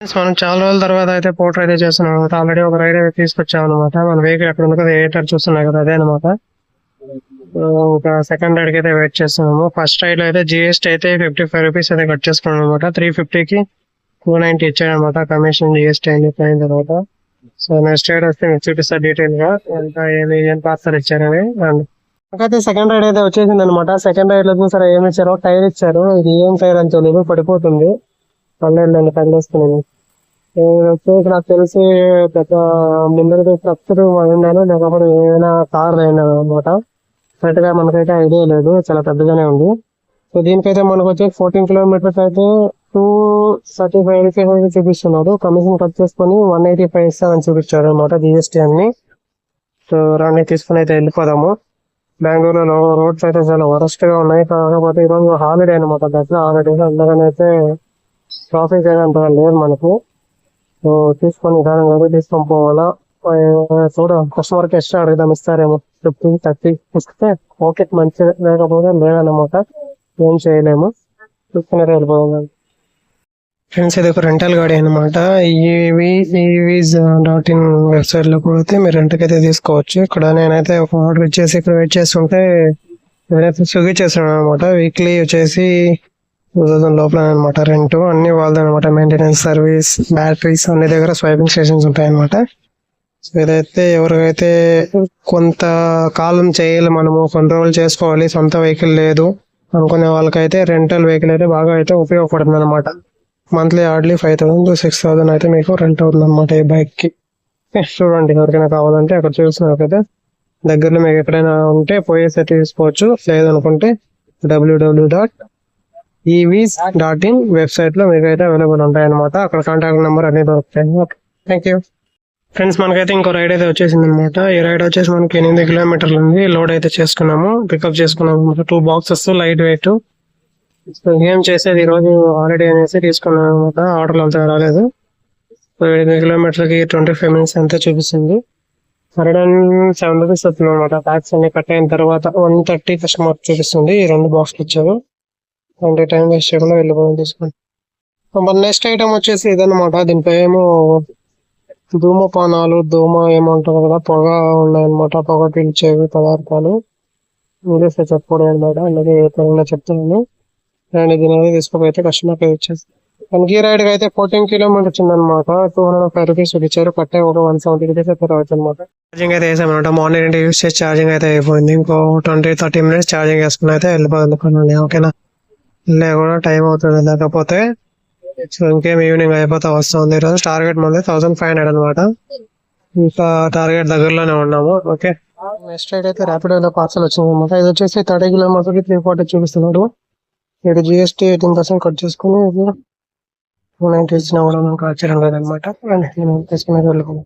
మనం చాలా రోజుల తర్వాత అయితే పోర్ట్ అయితే చేస్తున్నాం అనమాట ఆల్రెడీ ఒక రైడ్ అయితే తీసుకొచ్చాం అనమాట మన వెహికల్ ఎక్కడ ఉంది కదా ఏటర్ చూస్తున్నాయి కదా అదే అనమాట ఒక సెకండ్ రైడ్కి అయితే వెయిట్ చేస్తున్నాము. ఫస్ట్ రైడ్లో అయితే జిఎస్టీ అయితే ఫిఫ్టీ ఫైవ్ రూపీస్ అయితే కట్ చేసుకున్నాం అనమాట త్రీ ఫిఫ్టీకి టూ నైన్టీ ఇచ్చాడనమాట కమిషన్ జిఎస్టీ అని అయిన తర్వాత సో నెక్స్ట్ రైడ్ వస్తే మీకు చూపిస్తా డీటెయిల్గా ఎంత ఏమి ఏం పార్సల్ ఇచ్చారని అండ్ నాకైతే సెకండ్ రైడ్ అయితే వచ్చేసింది అనమాట సెకండ్ రైడ్లో చూసారా ఏమి ఇచ్చారో? టైర్ ఇచ్చారు. ఇది ఏం టైర్ అని తెలియదు పడిపోతుంది. పల్లెల్లో తగిలేస్తున్నాను వచ్చేసి నాకు తెలిసి పెద్ద ముందర ట్రక్టర్ ఉన్నాను లేకపోతే ఏమైనా కార్ అయినా అనమాట కరెక్ట్గా మనకైతే ఐడియా లేదు. చాలా పెద్దగానే ఉంది. సో దీనికైతే మనకు వచ్చి ఫోర్టీన్ కిలోమీటర్స్ అయితే టూ థర్టీ ఫైవ్ రూపీస్ అయితే చూపిస్తున్నారు కమిషన్ కట్ చేసుకొని వన్ ఎయిటీ ఫైవ్ ఇస్తామని చూపించారు అనమాట జిఎస్టీ అన్ని. సో రాని తీసుకుని అయితే వెళ్ళిపోదాము. బెంగళూరులో రోడ్స్ అయితే చాలా వరస్ట్గా ఉన్నాయి. కాకపోతే ఈరోజు హాలిడే అనమాట దసరా హాలిడేస్ అందరూ అయితే ట్రాఫిక్ అయితే లేదు మనకు. సో తీసుకొని నిదానంగా కాబట్టి తీసుకొని పోవాలా? చూడ కస్టమర్కి ఎక్స్ట్రా అడుగుదాం ఇస్తారేమో ఫిఫ్టీ థర్టీ ఇస్తే ఓకే మంచి లేకపోతే లేదన్నమాట. ఏం చేయలేము. చూసుకునే వెళ్ళిపోదాం ఫ్రెండ్స్ ఇది ఒక రెంటల్ గాడి అనమాట ఈవీ ఈవీస్ డాట్ ఇన్ వెబ్సైట్లో కూడా మీరు రెంట్కి అయితే తీసుకోవచ్చు. ఇక్కడ నేనైతే ఒక ఆర్డర్ ఇచ్చేసి ఇక్కడ వెయిట్ చేస్తుంటే నేనైతే స్విగ్గీ చేశాను అనమాట వీక్లీ వచ్చేసి టూ థౌసండ్ లోపల అనమాట రెంట్ అన్ని వాళ్ళది అనమాట మెయింటెనెన్స్ సర్వీస్ బ్యాటరీస్ అన్ని దగ్గర స్వైపింగ్ స్టేషన్స్ ఉంటాయి అనమాట సో ఇదైతే ఎవరికైతే కొంత కాలం చేయాలి మనము కంట్రోల్ చేసుకోవాలి సొంత వెహికల్ లేదు అనుకునే వాళ్ళకైతే రెంటల్ వెహికల్ అయితే బాగా అయితే ఉపయోగపడుతుంది అనమాట monthly hardly five thousand to six thousand అయితే మీకు రెంట్ అవుతుంది అనమాట ఈ బైక్కి. చూడండి ఎవరికైనా కావాలంటే అక్కడ చూసినకైతే దగ్గరలో మీకు ఎక్కడైనా ఉంటే పోయేసి అయితే తీసుకోవచ్చు. లేదనుకుంటే W W dot EVs dot in వెబ్సైట్లో మీకు అయితే అవైలబుల్ ఉంటాయి అనమాట అక్కడ కాంటాక్ట్ నెంబర్ అన్ని దొరుకుతాయి. ఓకే థ్యాంక్ యూ ఫ్రెండ్స్ మనకైతే ఇంకో రైడ్ అయితే వచ్చేసింది అనమాట ఈ రైడ్ వచ్చేసి మనకి ఎనిమిది కిలోమీటర్లు ఉంది. లోడ్ అయితే చేసుకున్నాము. పికప్ చేసుకున్నాము. Two boxes light weight so ఏం చేసేది? ఈ రోజు ఆల్రెడీ అనేసి తీసుకున్నాను అనమాట ఆర్డర్లు అంతా రాలేదు. సో ఎనిమిది కిలోమీటర్లకి ట్వంటీ ఫైవ్ మినిట్స్ అంతా చూపిస్తుంది. హండ్రెడ్ అండ్ సెవెన్ రూపీస్ వస్తుంది అనమాట ట్యాక్స్ అన్ని కట్ అయిన తర్వాత వన్ థర్టీ కస్టమర్ చూపిస్తుంది. ఈ రెండు బాక్స్లు ఇచ్చారు. అంటే టైం వేస్ట్ చేయకుండా వెళ్ళిపోవడం తీసుకోండి మరి నెక్స్ట్ ఐటమ్ వచ్చేసి ఇదన్నమాట. దీనిపై ఏమో ధూమపానాలు ధూమ ఏమంటారు కదా పొగ ఉన్నాయన్నమాట. పొగ పీల్చేవి పదార్థాలు. ఇంగ్లీష్లో చెప్పకూడదు అనమాట అలాగే తెలుగులో చెప్తున్నాను. అండ్ దీని అనేది తీసుకుపోతే కస్టమర్ పే ఇచ్చేసి. మనకి గీ రైడ్ అయితే ఫోర్టీన్ కిలోమీటర్స్ వచ్చిందనమాట టూ హండ్రెడ్ ఫైవ్ రూపీస్ ఇచ్చారు. కట్టే ఒక వన్ సెవెంటీ రూపీస్ అయితే రావచ్చు అనమాట ఛార్జింగ్ అయితే వేసామన్నమాట మార్నింగ్ యూస్ చేసి ఛార్జింగ్ అయితే అయిపోయింది. ఇంకో ట్వంటీ థర్టీ మినిట్స్ ఛార్జింగ్ వేసుకుని అయితే వెళ్ళిపోతుంది ఓకేనా లేకుండా టైం అవుతుంది. లేకపోతే సో ఇంకేం ఈవినింగ్ అయిపోతా వస్తుంది. ఈరోజు టార్గెట్ మంది థౌసండ్ ఫైవ్ హండ్రెడ్ అనమాట ఇంకా టార్గెట్ దగ్గరలోనే ఉన్నాము. ఓకే. నెక్స్ట్ రైడ్ అయితే ర్యాపిడోలో పార్సల్ వచ్చింది అనమాట ఇది వచ్చేసి థర్టీ కిలోమీటర్కి త్రీ ఫార్టీ చూపిస్తున్నాడు. ఇక్కడ జిఎస్టీ ఎయిటీన్ పర్సెంట్ కట్ చేసుకుని నైన్టీ ఇచ్చిన కూడా మనకు ఆశ్చర్యం లేదనమాట తీసుకునేది వెళ్ళకుండా